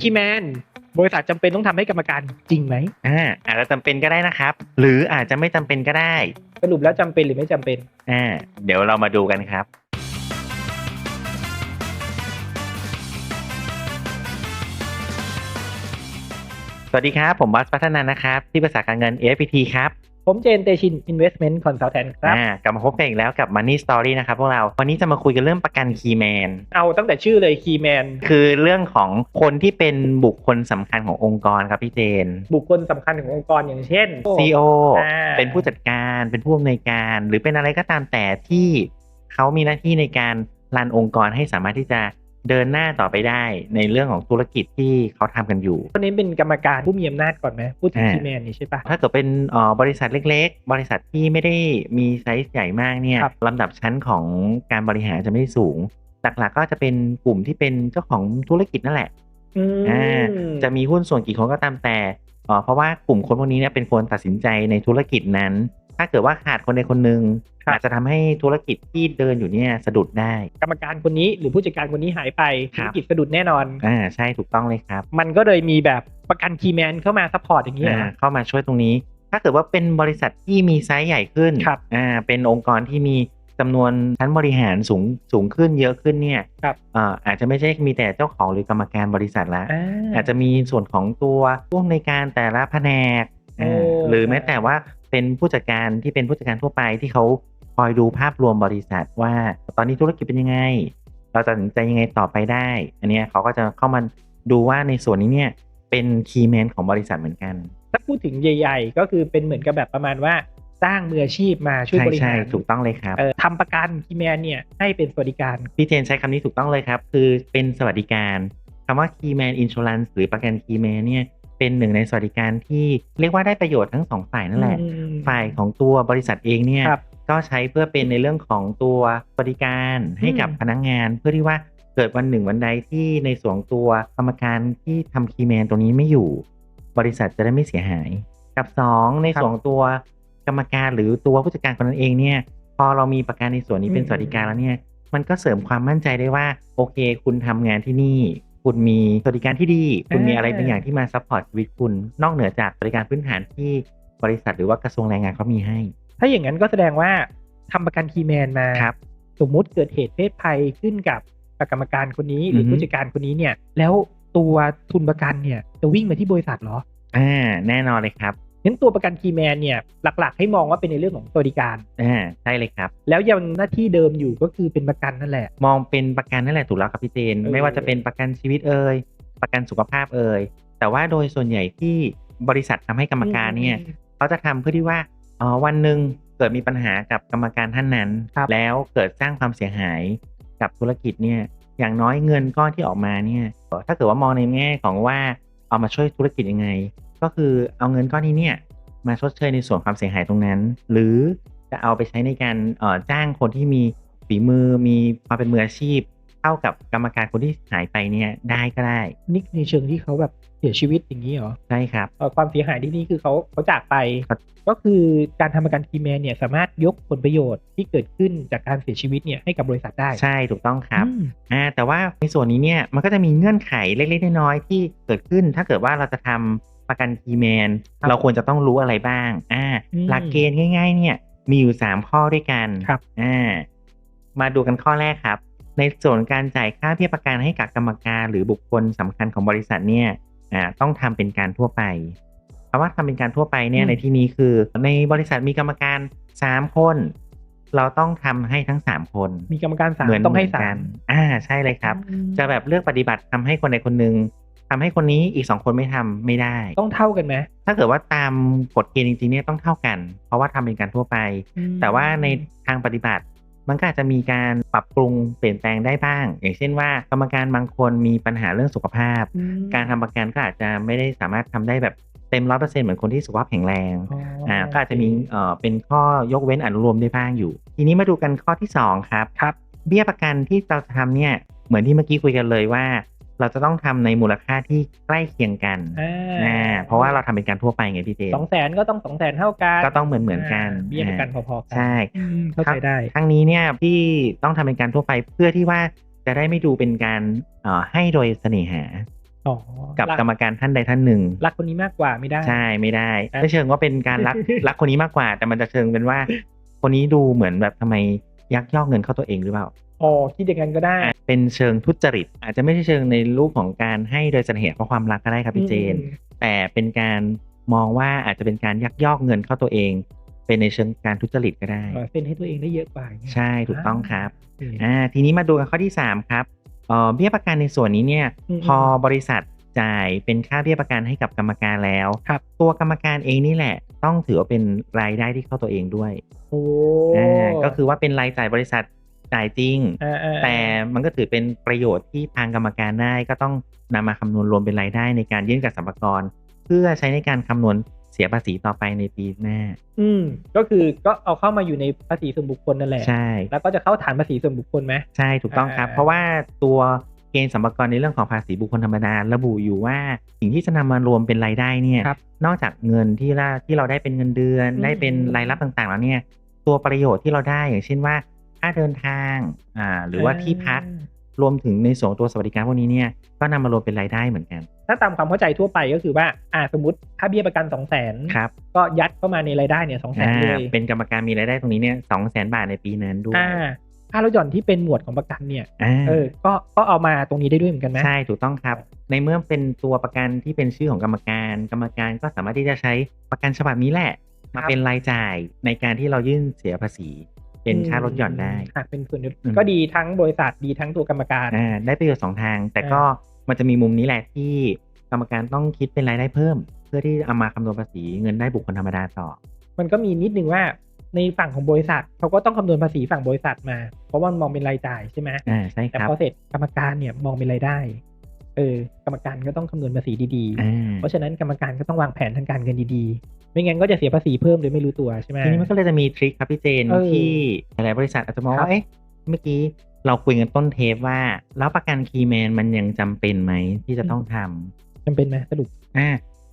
คีย์แมนบริษัทจำเป็นต้องทำให้กรรมการจริงไหมอ่าอาจจะจำเป็นก็ได้นะครับ หรืออาจจะไม่จำเป็นก็ได้ สรุปแล้วจำเป็นหรือไม่จำเป็นอ่าเดี๋ยวเรามาดูกันครับสวัสดีครับ ผมบอสพัฒนานะครับ ที่ปรึกษาการเงิน FPT ครับ ผมเจนเตชิน Investment Consultant ครับอ่ากลับมาพบกันอีกแล้วกับ Money Story นะครับพวกเรา วันนี้จะมาคุยกันเรื่องประกันคีย์แมนเอาตั้งแต่ชื่อเลยคีย์แมนคือเรื่องของคนที่เป็นบุคคลสำคัญขององค์กรครับพี่เจน บุคคลสำคัญขององค์กรอย่างเช่น CEO อ่าเป็นผู้จัดการเป็นผู้อำนวยการ หรือเป็นอะไรก็ตามแต่ที่เขามีหน้าที่ในการรันองค์กรให้สามารถที่จะ เดินหน้าต่อไปได้ในเรื่องของธุรกิจที่เขาทำกันอยู่คนนี้เป็นกรรมการผู้มีอำนาจก่อนไหมพูดถึงอ่าคีย์แมนนี่ใช่ปะถ้าเกิดเป็นเอ่อบริษัทเล็ก ๆ บริษัทที่ไม่ได้มีไซส์ใหญ่มากเนี่ยครับลำดับชั้นของการบริหารจะไม่ได้สูง หลักๆก็จะเป็นกลุ่มที่เป็นเจ้าของธุรกิจนั่นแหละอืมอ่าจะมีหุ้นส่วนกี่คนก็ตามแต่เอ่อเพราะว่ากลุ่มคนพวกนี้เนี่ยเป็นคนตัดสินใจในธุรกิจนั้น ถ้าเกิดว่าขาดคนใดคนหนึ่งอาจจะทำให้ธุรกิจที่เดินอยู่เนี่ยสะดุดได้ กรรมการคนนี้หรือผู้จัดการคนนี้หายไปครัธุบรกิจสะดุดแน่นอนอ่าใช่ถูกต้องเลยครับ มันก็เลยมีแบบประกันคีย์แมนเข้ามาซัพพอร์ตอย่างนี้ยอ่าเข้ามาช่วยตรงนี้ ถ้าเกิดว่าเป็นบริษัทที่มีไซส์ใหญ่ขึ้นครับอ่าเป็นองค์กรที่มีจำนวนชั้นบริหารสูงสูงขึ้นเยอะขึ้นเนี่ยครับอ่าอาจจะไม่ใช่มีแต่เจ้าของหรือกรรมการบริษัทละอ่าอาจจะมีส่วนของตัวผู้อำนวยการแต่ละแผนกอ่าโอ้หรือแม้แต่ว่า เป็นผู้จัดการที่เป็นผู้จัดการทั่วไปที่เขาคอยดูภาพรวมบริษัทว่าตอนนี้ธุรกิจเป็นยังไง เราจะตัดสินใจยังไงต่อไปได้ อันเนี้ยเขาก็จะเข้ามาดูว่าในส่วนนี้เนี่ยเป็นคีย์แมนของบริษัทเหมือนกัน ถ้าพูดถึงใหญ่ๆ ก็คือเป็นเหมือนกับแบบประมาณว่าสร้างมืออาชีพมาช่วยใช่บริใช่หารถูกต้องเลยครับเอ่อทำประกันคีย์แมนเนี่ยให้เป็นสวัสดิการพี่เจนใช้คำนี้ถูกต้องเลยครับ คือเป็นสวัสดิการคำว่า Keyman Insurance หรือประกัน Keyman เนี่ย เป็นหนึ่งในสวัสดิการที่เรียกว่าได้ประโยชน์ทั้งสองฝ่ายนั่นแหละอืมฝ่ายของตัวบริษัทเองเนี่ยครับก็ใช้เพื่อเป็นในเรื่องของตัวบริการให้กับอืมพนักงาน เพื่อที่ว่าเกิดวันหนึ่งวันใดที่ในส่วนของตัวกรรมการที่ทำคีย์แมนตัวนี้ไม่อยู่ บริษัทจะได้ไม่เสียหาย กับสองในส่วนของตัวกรรมการหรือตัวผู้จัดการคนนั้นเองเนี่ย พอเรามีประกันในส่วนนี้เป็นอืมสวัสดิการแล้วเนี่ย มันก็เสริมความมั่นใจได้ว่า โอเค คุณทำงานที่นี่ คุณมีสวัสดิการที่ดี คุณมีอะไรบางอย่างที่มาซัพพอร์ตชีวิตคุณ นอกเหนือจากบริการพื้นฐานที่บริษัทหรือว่ากระทรวงแรงงานเขามีให้ ถ้าอย่างนั้นก็แสดงว่าทำประกันคีย์แมนมาครับสมมุติเกิดเหตุเพศภัยขึ้นกับกรรมการคนนี้หรือออฮึผู้จัดการคนนี้เนี่ย แล้วตัวทุนประกันเนี่ยจะวิ่งมาที่บริษัทเหรอ อ่า แน่นอนเลยครับ งั้นตัวประกันคีย์แมนเนี่ยหลักๆ ให้มองว่าเป็นในเรื่องของสวัสดิการอ่าใช่เลยครับ แล้วยังหน้าที่เดิมอยู่ก็คือเป็นประกันนั่นแหละ มองเป็นประกันนั่นแหละถูกแล้วครับพี่เจนเออไม่ว่าจะเป็นประกันชีวิตเอ่ยประกันสุขภาพเอ่ยแต่ว่าโดยส่วนใหญ่ที่บริษัททำให้กรรมการเนี่ยเขาจะทำเพื่อที่ว่าอ๋อวันหนึ่งเกิดมีปัญหากับกรรมการท่านนั้นครับแล้วเกิดสร้างความเสียหายกับธุรกิจเนี่ยอย่างน้อยเงินก้อนที่ออกมาเนี่ยถ้าเกิดว่ามองในแง่ของว่าเอามาช่วยธุรกิจยังไง ก็คือเอาเงินก้อนนี้เนี่ยมาชดเชยในส่วนความเสียหายตรงนั้น หรือจะเอาไปใช้ในการเอ่อจ้างคนที่มีฝีมือมีความเป็นมืออาชีพเท่ากับกรรมการคนที่หายไปเนี่ยได้ก็ได้ นี่ในเชิงที่เขาแบบเสียชีวิตอย่างนี้เหรอใช่ครับเอ่อความเสียหายที่นี่คือเขาเขาจากไปครับก็คือการทำประกันคีย์แมนเนี่ยสามารถยกผลประโยชน์ที่เกิดขึ้นจากการเสียชีวิตเนี่ยให้กับบริษัทได้ใช่ถูกต้องครับอืมอ่าแต่ว่าในส่วนนี้เนี่ยมันก็จะมีเงื่อนไขเล็กๆน้อยๆที่เกิดขึ้น ถ้าเกิดว่าเราจะทำ ประกันคีย์แมนครับเราควรจะต้องรู้อะไรบ้าง อ่าอืมหลักเกณฑ์ง่าย ๆ เนี่ยมีอยู่3ข้อด้วยกันครับอ่ามาดูกันข้อแรกครับ ในส่วนการจ่ายค่าเบี้ยประกันให้กับกรรมการ หรือบุคคลสำคัญของบริษัทเนี่ยอ่าต้องทำเป็นการทั่วไปคำว่าทำเป็นการทั่วไปเนี่ยอืมในที่นี้คือในบริษัทมีกรรมการสามคน เราต้องทำให้ทั้งสามคน มีกรรมการสามเหมือนต้องให้เหมืนสากัมนอ่าใช่เลยครับ จะแบบเลือกปฏิบัติทำให้คนใดคนหนึ่ง ทำให้คนนี้อีกสองคนไม่ทำไม่ได้ ต้องเท่ากันไหมถ้าเกิดว่าตามกฎเกณฑ์จริงๆเนี่ยต้องเท่ากัน เพราะว่าทำเป็นการทั่วไป แต่ว่าในทางปฏิบัติมันก็อาจจะมีการปรับปรุงเปลี่ยนแปลงได้บ้าง อย่างเช่นว่ากรรมการบางคนมีปัญหาเรื่องสุขภาพอืมการทำประกันก็อาจจะไม่ได้สามารถทำได้แบบเต็มร้อยเปอร์เซ็นต์เหมือนคนที่สุขภาพแข็งแรงอ๋ออ่าก็อาจจะมีเอ่อเป็นข้อยกเว้นอนุโลมได้บ้างอยู่ ทีนี้มาดูกันข้อที่สองครับครับ เบี้ยประกันที่เราจะทำเนี่ยเหมือนที่เมื่อกี้คุยกันเลยว่า เราจะต้องทำในมูลค่าที่ใกล้เคียงกันอ่าอ่าเพราะว่าเราทำเป็นการทั่วไปไงพี่เจสองแสนก็ต้องสองแสนเท่ากัน ก็ต้องเหมือนเหมือนกันาเบี้ยประกันพอๆกัใช่อืมเข้าใจได้ทั้งนี้เนี่ยที่ต้องทำเป็นการทั่วไปเพื่อที่ว่าจะได้ไม่ดูเป็นการเอ่อให้โดยเสน่หาอ๋อกับรักกรรมการท่านใดท่านหนึ่ง รักคนนี้มากกว่าไม่ได้ ใช่ไม่ได้อะไม่เชิงว่าเป็นการรักรักคนนี้มากกว่า แต่มันจะเชิงเป็นว่า คนนี้ดูเหมือนแบบทำไมยักยอกเงินเข้าตัวเองหรือเปล่า อ๋อคิดอย่างนั้นก็ได้อาจเป็นเชิงทุจริต อาจจะไม่ใช่เชิงในรูปของการให้โดยเสน่เหตุเพราะความรักก็ได้ครับพี่เจนอืมแต่เป็นการมองว่าอาจจะเป็นการยักยอกเงินเข้าตัวเอง เป็นในเชิงการทุจริตก็ได้เออเซ็นให้ตัวเองได้เยอะกว่าอย่างเงี้ยใช่ถูกต้องครับโอเคอ่าทีนี้มาดูกันข้อที่ 3 ครับเอ่อเบี้ยประกันในส่วนนี้เนี่ยอืมพอบริษัทจ่ายเป็นค่าเบี้ยประกันให้กับกรรมการแล้วครับตัวกรรมการเองนี่แหละ ต้องถือว่าเป็นรายได้ที่เข้าตัวเองด้วยโอ้อ่าก็คือว่าเป็นรายจ่ายบริษัท จ่ายจริงอ่าอ่าแต่มันก็ถือเป็นประโยชน์ที่ทางกรรมการได้ก็ต้องนำมาคำนวณรวมเป็นรายได้ในการยื่นกับสรรพากรเพื่อใช้ในการคำนวณเสียภาษีต่อไปในปีหน้า อืม ก็คือก็เอาเข้ามาอยู่ในภาษีส่วนบุคคลนั่นแหละ ใช่ แล้วก็จะเข้าฐานภาษีส่วนบุคคลไหมใช่ ถูกต้องครับอ่าเพราะว่าตัวเกณฑ์สัมปากรในเรื่องของภาษีบุคคลธรรมดาระบุอยู่ว่าสิ่งที่จะนำมารวมเป็นรายได้เนี่ยครับนอกจากเงินที่เราที่เราได้เป็นเงินเดือนอืมได้เป็นรายรับต่างๆ แล้วเนี่ย ตัวประโยชน์ที่เราได้อย่างเช่นว่า ค่าเดินทางอ่าหรือว่าที่พักรวมถึงในส่วนของตัวสวัสดิการพวกนี้เนี่ยก็นำมารวมเป็นรายได้เหมือนกัน ถ้าตามความเข้าใจทั่วไปก็คือว่าอ่าสมมติถ้าเบี้ยประกันสองแสนครับก็ยัดเข้ามาในรายได้เนี่ยสองแสนอ่าเลยเป็นกรรมการมีรายได้ตรงนี้เนี่ยสองแสนบาทในปีนั้นด้วยอ่าค่าลดหย่อนที่เป็นหมวดของประกันเนี่ยอ่าเออก็ก็เอามาตรงนี้ได้ด้วยเหมือนกันไหมใช่ถูกต้องครับ ในเมื่อเป็นตัวประกันที่เป็นชื่อของกรรมการ กรรมการก็สามารถที่จะใช้ประกันฉบับนี้แหละ มาเป็นรายจ่ายในการที่เรายื่นเสียภาษี เป็นค่าลดหย่อนได้อะเป็นส่วนลดอืมก็ดีทั้งบริษัทดีทั้งตัวกรรมการอ่าได้ประโยชน์สองทาง แต่ก็มันจะมีมุมนี้แหละที่กรรมการต้องคิดเป็นรายได้เพิ่ม เพื่อที่เอามาคำนวณภาษีเงินได้บุคคลธรรมดาต่อ มันก็มีนิดนึงว่าในฝั่งของบริษัทเขาก็ต้องคำนวณภาษีฝั่งบริษัทมา เพราะว่ามันมองเป็นรายจ่ายใช่ไหมอ่าใช่คแต่รับพอเสร็จกรรมการเนี่ยมองเป็นรายได้ เออกรรมการก็ต้องคำนวณภาษีดีอ่าๆเพราะฉะนั้นกรรมการก็ต้องวางแผนทางการเงินดีๆ ไม่งั้นก็จะเสียภาษีเพิ่มโดยไม่รู้ตัวใช่ไหมทีนี้มันก็เลยจะมีทริคครับพี่เจนเออที่หลายๆบริษัทอาจจะมองครัว่าบเอ๊ะเมื่อกี้เราคุยกันต้นเทปว่า แล้วประกันคีย์แมนมันยังจำเป็นไหมที่จะต้องทำจำเป็นไหมสรุปอ่า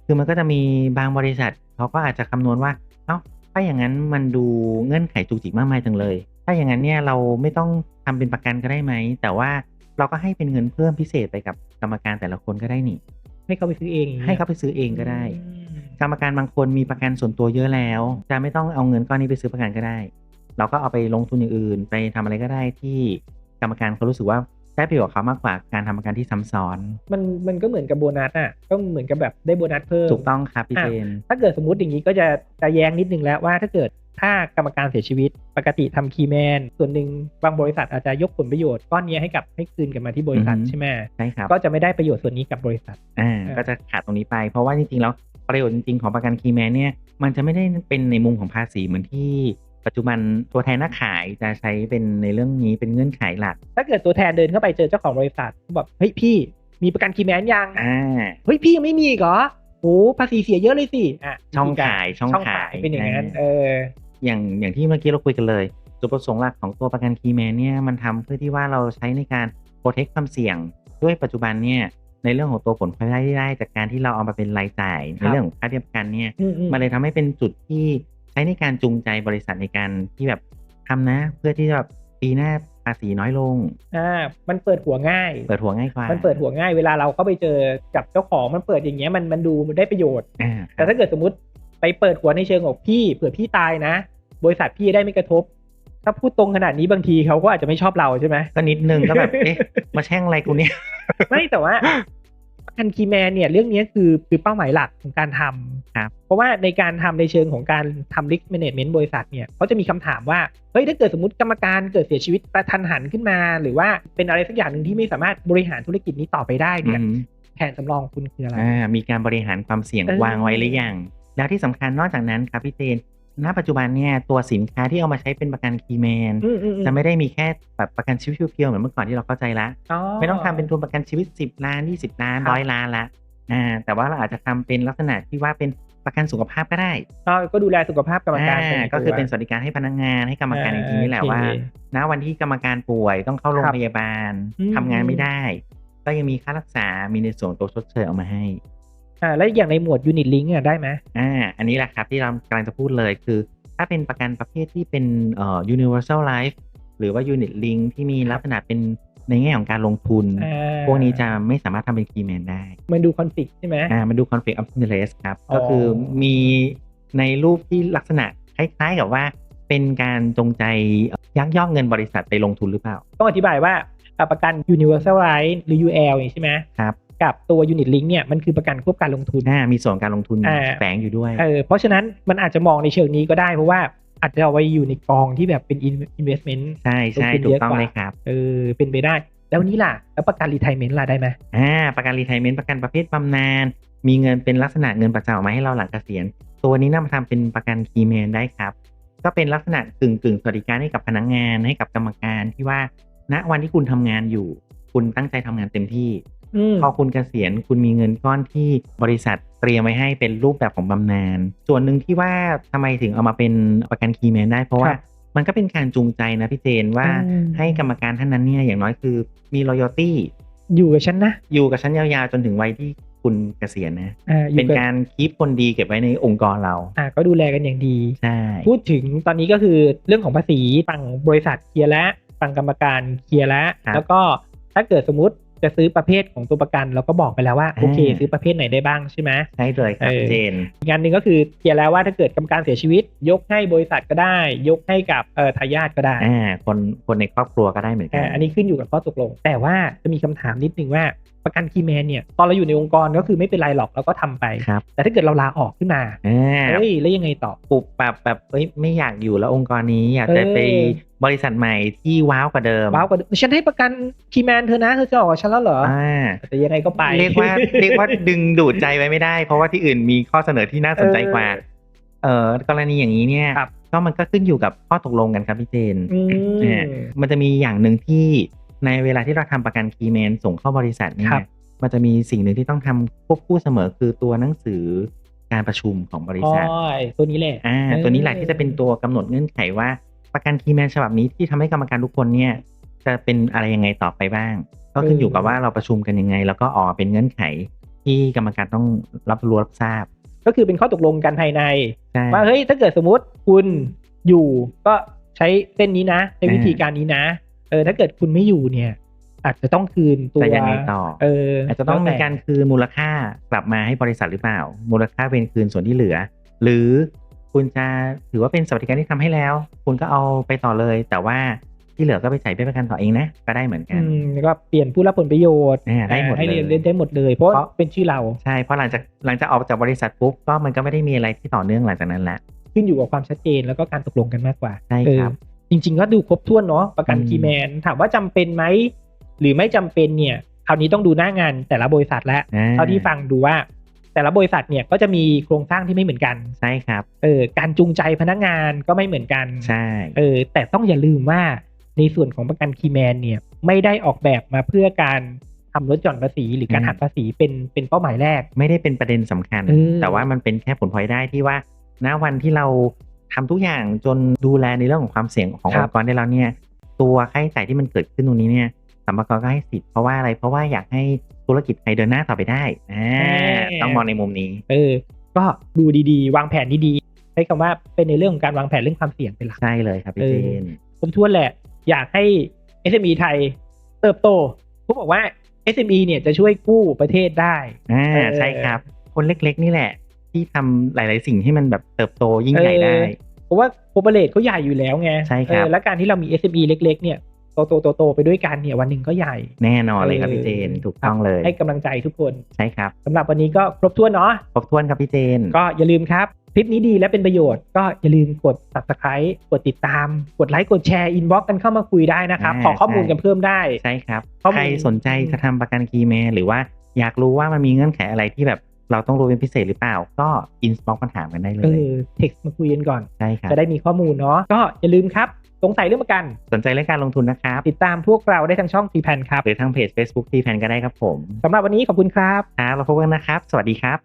คือมันก็จะมีบางบริษัทเขาก็อาจจะคำนวณว่าเอ้าถ้าอย่างนั้นมันดูเงื่อนไขจุกจิกมากมายจังเลย ถ้าอย่างนั้นเนี่ยเราไม่ต้องทำเป็นประกันก็ได้ไหมแต่ว่าเราก็ให้เป็นเงินเพิ่มพิเศษไปกับ กรรมการแต่ละคนก็ได้นี่ ให้เขาไปซื้อเองอย่งงี้ยให้เขาไปซื้อเองก็ได้อืมกรรมการบางคนมีประกันส่วนตัวเยอะแล้ว จะไม่ต้องเอาเงินก้อนนี้ไปซื้อประกันก็ได้ เราก็เอาไปลงทุนอย่างอื่น ไปทำอะไรก็ได้ที่กรรมการเขารู้สึกว่าได้ประโยชน์กับเขามากกว่าการทำประกันที่ซ้ำซ้อน มันมันก็เหมือนกับโบนัสอะก็เหมือนกับแบบได้โบนัสเพิ่ม ถูกต้องครับพี่อะเจนถ้าเกิดสมมติอย่างนี้ก็จะจะแย้งนิดนึงแล้วว่าถ้าเกิด ถ้ากรรมการเสียชีวิต ปกติทำคีย์แมน ส่วนหนึ่งบางบริษัทอาจจะยกผลประโยชน์ก้อนนี้ให้กับให้คืนกลับมาที่บริษัทอือฮึใช่ไหมใช่ครับก็จะไม่ได้ประโยชน์ส่วนนี้กับบริษัทอ่าเออก็จะขาดตรงนี้ไป เพราะว่าจริงๆแล้วประโยชน์จริงๆของประกันคีย์แมนเนี่ยมันจะไม่ได้เป็นในมุมของภาษีเหมือนที่ปัจจุบันตัวแทนนักขายจะใช้เป็นในเรื่องนี้เป็นเงื่อนไขหลัก ถ้าเกิดตัวแทนเดินเข้าไปเจอเจ้าของบริษัทเขาบอกเฮ้ยพี่มีประกันคีย์แมนยังอ่าเฮ้ยพี่ยังไม่มีอีกเหรอ โอ้ภาษีเสียเยอะเลยสิอะช่องวิธีกรขายช่องช่องขาขายยเป็นอย่างนั้นอ่าเอออย่างอย่างที่เมื่อกี้เราคุยกันเลยจุดประสงค์หลักของตัวประกันคีย์แมนเนี่ยมันทำเพื่อที่ว่าเราใช้ในการโปรเทคความเสี่ยงด้วยปัจจุบันเนี่ยในเรื่องของตัวผลพลอยได้ที่ได้จากการที่เราเอามาเป็นรายจ่ายในเรื่องของค่าเทียบประกันเนี่ยอืมอืมมันเลยทำให้เป็นจุดที่ใช้ในการจูงใจบริษัทในการที่แบบทำนะ เพื่อที่จะแบบปีหน้า ภาษีน้อยลง อ่า มันเปิดหัวง่าย เปิดหัวง่ายกว่า มันเปิดหัวง่ายเวลาเราเข้าไปเจอกับเจ้าของมันเปิดอย่างเงี้ยมันมันดูมันได้ประโยชน์อ่าคแต่รับถ้าเกิดสมมติไปเปิดหัวในเชิงของพี่เผื่อพี่ตายนะ บริษัทพี่ได้ไม่กระทบ ถ้าพูดตรงขนาดนี้บางทีเขาก็อาจจะไม่ชอบเราใช่ไหมก็นิดนึงก็แบบเอ๊ะมาแช่งอะไรกูเนี่ย ไม่แต่ว่า ประกันคีย์แมนเนี่ยเรื่องนี้คือคือเป้าหมายหลักของการทำครับเพราะว่าในการทำในเชิงของการทำ risk management บริษัทเนี่ยเขาจะมีคำถามว่าเฮ้ยถ้าเกิดสมมติกรรมการเกิดเสียชีวิตกระทันหันขึ้นมา หรือว่าเป็นอะไรสักอย่างหนึ่งที่ไม่สามารถบริหารธุรกิจนี้ต่อไปได้อืเนี่ยมแผนสำรองคุณคืออะไรอ่ามีการบริหารความเสี่ยงเออวางไว้หรือยังแล้วที่สำคัญนอกจากนั้นครับพี่เจน ณปัจจุบันเนี่ยตัวสินค้าที่เอามาใช้เป็นประกันคีย์แมนอืมอืมอืมจะไม่ได้มีแค่แบบประกันชีวิตเพียวๆเหมือนเมื่อก่อนที่เราเข้าใจละอ๋อไม่ต้องทำเป็นทุนประกันชีวิต 10 ล้าน 20 ล้านครับร้อยล้านละอ่าแต่ว่าเราอาจจะทำเป็นลักษณะที่ว่าเป็นประกันสุขภาพก็ได้อ๋อก็ดูแลสุขภาพกรรมการอ่าไปในก็คือเป็นสตัววัสดิการให้พนักงานให้กรรมการจริงๆนี่แหละโอเคว่าณวันที่กรรมการป่วยต้องเข้าโรงครับพยาบาลอืมทำงานไม่ได้ ก็ยังมีค่ารักษา มีในส่วนตัวชดเชยเอามาให้ อ่าแล้วอย่างในหมวดยูนิตลิงก์อะได้ไหมอ่าอันนี้แหละครับที่เรากำลังจะพูดเลยคือ ถ้าเป็นประกันประเภทที่เป็นเอ่อ universal life หรือว่า unit link ที่มีลักษณะเป็นในแง่ของการลงทุนอ่าพวกนี้จะไม่สามารถทำเป็น key man ได้ มันดูคอนฟ lict ใช่ไหมอ่ามันดู conflict of interest ครับอ๋อก็คือมีในรูปที่ลักษณะคล้ายๆกับว่า เป็นการจงใจยักยอกเงินบริษัทไปลงทุนหรือเปล่า ต้องอธิบายว่าอ่าประกัน universal right หรือ UL อย่างนี้ใช่ไหมครับ กับตัว unit link เนี่ยมันคือประกันควบการลงทุนน่ามีส่วนการลงทุนอ่าแฝงอยู่ด้วยเออเพราะฉะนั้นมันอาจจะมองในเชิงนี้ก็ได้เพราะว่าอาจจะเอาไว้อยู่ในกองที่แบบเป็น in- investment ใช่ใช่ลงทุนถูเยกอะต้องกว่าเลยครับเออเป็นไปได้ แล้วนี้ล่ะ แล้วประกัน retirement ล่ะได้ไหมอ่าประกันรีไทเมนต์ประกันประเภทบำนาญมีเงินเป็นลักษณะเงินประจำออกมาให้เราหลังเกษียณ ตัวนี้นำมาทำเป็นประกันคีแมนได้ครับ ก็เป็นลักษณะกึ่งกึ่งๆสวัสดิการให้กับพนักงานให้กับกรรมการที่ว่าณวันที่คุณทำงานอยู่ คุณตั้งใจทำงานเต็มที่อืม พอคุณเกษียณคุณมีเงินก้อนที่บริษัทเตรียมไว้ให้เป็นรูปแบบของบำนาญส่วนหนึ่งที่ว่าทำไมถึงเอามาเป็นประกันคีแมนได้เพราะว่าครับมันก็เป็นการจูงใจนะพี่เจนว่าอืมให้กรรมการท่านนั้นเนี่ยอย่างน้อยคือมี loyalty อยู่กับฉันนะ อยู่กับฉันยาวๆจนถึงวัยที่คุณเกษียณนะอ่าอยู่เป็นกับการคีปคนดีเก็บไว้ในองค์กรเราอ่าก็ดูแลกันอย่างดีใช่พูดถึงตอนนี้ก็คือเรื่องของภาษีฝั่งบริษัทเคลียร์แล้วฝั่งกรรมการเคลียร์แล้วแล้วก็ถ้าเกิดสมมติ จะซื้อประเภทของตัวประกันเราก็บอกไปแล้วว่าโอเค ซื้อประเภทไหนได้บ้างใช่ไหมใช่เลยครับเออเจนอีกงานหนึ่งก็คือเคลียร์แล้วว่าถ้าเกิดกรรมการเสียชีวิต ยกให้บริษัทก็ได้ ยกให้กับเอ่อทายาทก็ได้อ่าคนคนในครอบครัวก็ได้เหมือนกัอ่าอันนี้ขึ้นอยู่กับข้อตกลง แต่ว่าจะมีคำถามนิดนึงว่า ประกันคีย์แมนเนี่ยตอนเราอยู่ในองค์กรก็คือไม่เป็นไรหรอกเราก็ทำไปครับแต่ถ้าเกิดเราลาออกขึ้นมาอ่าเฮ้ยแล้วยังไงต่อปุบปับแบบเอ้ยไม่อยากอยู่แล้วองค์กรนี้อยากจะเออไปบริษัทใหม่ที่ว้าวกว่าเดิมว้าวกว่าเดิมฉันให้ประกันคีย์แมนเธอนะเธอจะออกกับฉันแล้วเหรออ่าแต่ยังไงก็ไปเรียกว่าเรียกว่าดึงดูดใจไว้ไม่ได้ เพราะว่าที่อื่นมีข้อเสนอที่น่าสนใจกว่า เอ่อกรณีอย่างนี้เนี่ยครับก็มันก็ขึ้นอยู่กับข้อตกลงกันครับพี่เจนอืมเนี่ยมันจะมีอย่างหนึ่งที่ ในเวลาที่เราทำประกันคีย์แมนส่งเข้าบริษัทเนี่ครัยบมันจะมีสิ่งหนึ่งที่ต้องทำควบคู่เสมอคือตัวหนังสือการประชุมของบริอ๋อษัทตัวนี้แหละอ่าเออตัวนี้แหละที่จะเป็นตัวกำหนดเงื่อนไขว่าประกันคีย์แมนฉบับนี้ที่ทำให้กรรมการทุกคนเนี่ยจะเป็นอะไรยังไงต่อไปบ้าง ก็ขึ้นอยู่กับว่าเราประชุมกันยังไง แล้วก็ออกมาเป็นเงื่อนไขที่กรรมการต้องรับรู้รับทราบ ก็คือเป็นข้อตกลงกันภายในใช่ว่าเฮ้ยถ้าเกิดสมมติคุณอยู่ก็ใช้เส้นนี้นะใช้วิธีการนี้นะ เออถ้าเกิดคุณไม่อยู่เนี่ย อาจจะต้องคืนตัวจะยังไงต่อเอออาจจะต้องมีแล้วแต่การคืนมูลค่ากลับมาให้บริษัทหรือเปล่า มูลค่าเป็นคืนส่วนที่เหลือ หรือคุณจะถือว่าเป็นสวัสดิการที่ทำให้แล้ว คุณก็เอาไปต่อเลย แต่ว่าที่เหลือก็ไปจ่ายเบี้ยประกันต่อเองนะก็ได้เหมือนกัอืนมแล้วก็เปลี่ยนผู้รับผลประโยชน์อ่าได้หมดให้เลยเรียนได้หมดเลยเพราะเพราะเป็นชื่อเราใช่เพราะหลังจากหลังจากออกจากบริษัทปุ๊บก็มันก็ไม่ได้มีอะไรที่ต่อเนื่องหลังจากนั้นละขึ้นอยู่กับความชัดเจนแล้วก็การตกลงกันมากกว่าใช่ครับเออ จริง ๆ ก็ดูครบถ้วนเนาะประกันอืมคีย์แมนถามว่าจำเป็นไหมหรือไม่จำเป็นเนี่ยคราวนี้ต้องดูหน้างานแต่ละบริษัทแล้วอ่เท่าที่ฟังดูว่า แต่ละบริษัทเนี่ยก็จะมีโครงสร้างที่ไม่เหมือนกันใช่ครับเออการจูงใจพนักงานก็ไม่เหมือนกันใช่เออแต่ต้องอย่าลืมว่าในส่วนของประกันคีย์แมนเนี่ยไม่ได้ออกแบบมาเพื่อการทำลดหย่อนภาษีหรือการหักภาษีเป็นเป็นเป้าหมายแรก ไม่ได้เป็นประเด็นสำคัญเออแต่ว่ามันเป็นแค่ผลพลอยได้ที่ว่าณวันที่เรา ทำทุกอย่างจนดูแลในเรื่องของความเสี่ยงของครัอบงค์กรได้แล้วเนี่ย ตัวค่าใช้จ่ายที่มันเกิดขึ้นตรงนี้เนี่ยสัมภาระก็ให้สิทธิ์เพราะว่าอะไรเพราะว่าอยากให้ธุรกิจไทยเดินหน้าต่อไปได้อ่าต้องมองในมุมนี้ เออ ก็ดูดีๆ วางแผนดีๆใช้คำว่าเป็นในเรื่องของการวางแผนเรื่องความเสี่ยงเป็นหลักใช่เลยครับพี่เออเจนผมทวนแหละ อยากให้ SME ไทยเติบโตเขาบอกว่า SME เนี่ยจะช่วยกู้ประเทศได้อ่าเออใช่ครับ คนเล็กๆ นี่แหละ ที่ทำหลาย ๆ สิ่งให้มันแบบเติบโตยิ่งใหญ่ได้เออเพราะว่าโ o เปเรตเขาใหญ่อยู่แล้วไงใช่ครับเออและการที่เรามี SME เล็ก ๆ เนี่ยโตโตโตโตๆไปด้วยกันเนี่ยวันหนึ่งก็ใหญ่ แน่นอนเลยครับพี่เจนถูกต้องเลย ให้กำลังใจทุกคนใช่ครับสำหรับวันนี้ก็ครบถ้วนเนาะครบถ้วนครับพี่เจน ก็อย่าลืมครับ คลิปนี้ดีและเป็นประโยชน์ก็อย่าลืมกด subscribe กดติดตาม กดไลค์กดแชร์ inbox กันเข้ามาคุยได้นะครับอ่าขอข้อมูลใช่กันเพิ่มได้ใช่ครับข้อมูลใครสนใจจะทำประกันคีย์แมนหรือว่าอยากรู้ว่ามันมีเงื่อนไขอะไรที่แบบ เราต้องรู้เป็นพิเศษหรือเปล่า ก็อินบ็อกมาถามกันได้เลเอยอเท็กซ์มาคุยกันก่อนใช่ครับจะได้มีข้อมูลเนาะก็อย่าลืมครับสงสัยเรื่องประกัน สนใจเรื่องการลงทุนนะครับ ติดตามพวกเราได้ทางช่องทีแพนครับหรือทางเพจ Facebook ที่แพนก็ได้ครับผมสำหรับวันนี้ขอบคุณครับครับเราพบกันนะครับ สวัสดีครับ